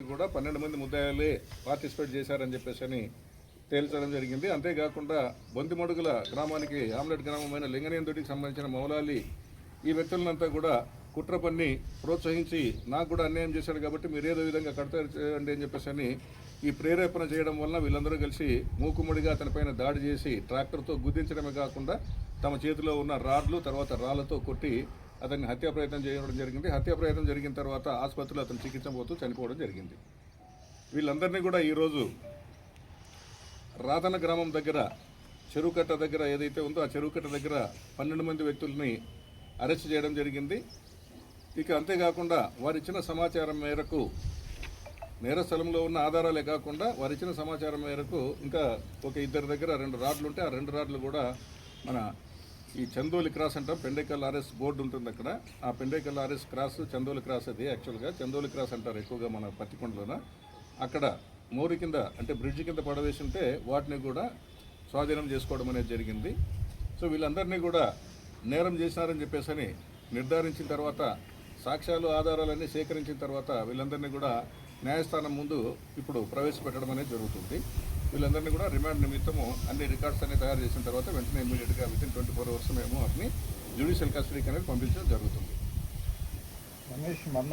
కూడా పన్నెండు మంది ముద్దాయిలే పార్టిసిపేట్ చేశారని చెప్పేసి అని తేల్చడం జరిగింది. అంతేకాకుండా బొందిమడుగుల గ్రామానికి ఆమ్లెట్ గ్రామమైన లింగనేందుడికి సంబంధించిన మౌలాలి ఈ వ్యక్తులనంతా కూడా కుట్ర పన్ని ప్రోత్సహించి నాకు కూడా అన్యాయం చేశాడు కాబట్టి మీరు ఏదో విధంగా కడతారు చేయండి అని చెప్పేసి అని ఈ ప్రేరేపణ చేయడం వలన వీళ్ళందరూ కలిసి మూకుమ్మడిగా అతనిపైన దాడి చేసి ట్రాక్టర్తో గుద్దించడమే కాకుండా తమ చేతిలో ఉన్న రాడ్లు తర్వాత రాళ్ళతో కొట్టి అతన్ని హత్యా ప్రయత్నం చేయడం జరిగింది. హత్యా ప్రయత్నం జరిగిన తర్వాత ఆసుపత్రిలో అతను చికిత్స పోతూ చనిపోవడం జరిగింది. వీళ్ళందరినీ కూడా ఈరోజు రాతన గ్రామం దగ్గర చెరువుకట్ట దగ్గర ఏదైతే ఉందో ఆ చెరువుకట్ట దగ్గర పన్నెండు మంది వ్యక్తుల్ని అరెస్ట్ చేయడం జరిగింది. ఇక అంతేకాకుండా వారు ఇచ్చిన సమాచారం మేరకు నేర స్థలంలో ఉన్న ఆధారాలే కాకుండా వారు ఇచ్చిన సమాచారం మేరకు ఇంకా ఒక ఇద్దరి దగ్గర రెండు రాడ్లు ఉంటే ఆ రెండు రాడ్లు కూడా మన ఈ చందోలి క్రాస్ అంటాం పెండేకల్ ఆర్ఎస్ బోర్డు ఉంటుంది అక్కడ. ఆ Pendekal RS cross Chandoli cross అది యాక్చువల్గా చందోలి క్రాస్ అంటారు ఎక్కువగా మన పత్తికొండలోన. అక్కడ మోరి కింద అంటే బ్రిడ్జ్ కింద పడవేసి ఉంటే వాటిని కూడా స్వాధీనం చేసుకోవడం అనేది జరిగింది. సో వీళ్ళందరినీ కూడా నేరం చేసినారని చెప్పేసి నిర్ధారించిన తర్వాత సాక్ష్యాలు ఆధారాలన్నీ సేకరించిన తర్వాత వీళ్ళందరినీ కూడా న్యాయస్థానం ముందు ఇప్పుడు ప్రవేశపెట్టడం అనేది జరుగుతుంది. వీళ్ళందరినీ కూడా రిమాండ్ నిమిత్తము అన్ని రికార్డ్స్ అన్ని తయారు చేసిన తర్వాత వెంటనే ఇమీడియట్గా within twenty four hours మేము వాటిని జ్యుడిషియల్ కస్టడీకి అనేది పంపించడం జరుగుతుంది. రమేష్ మరణం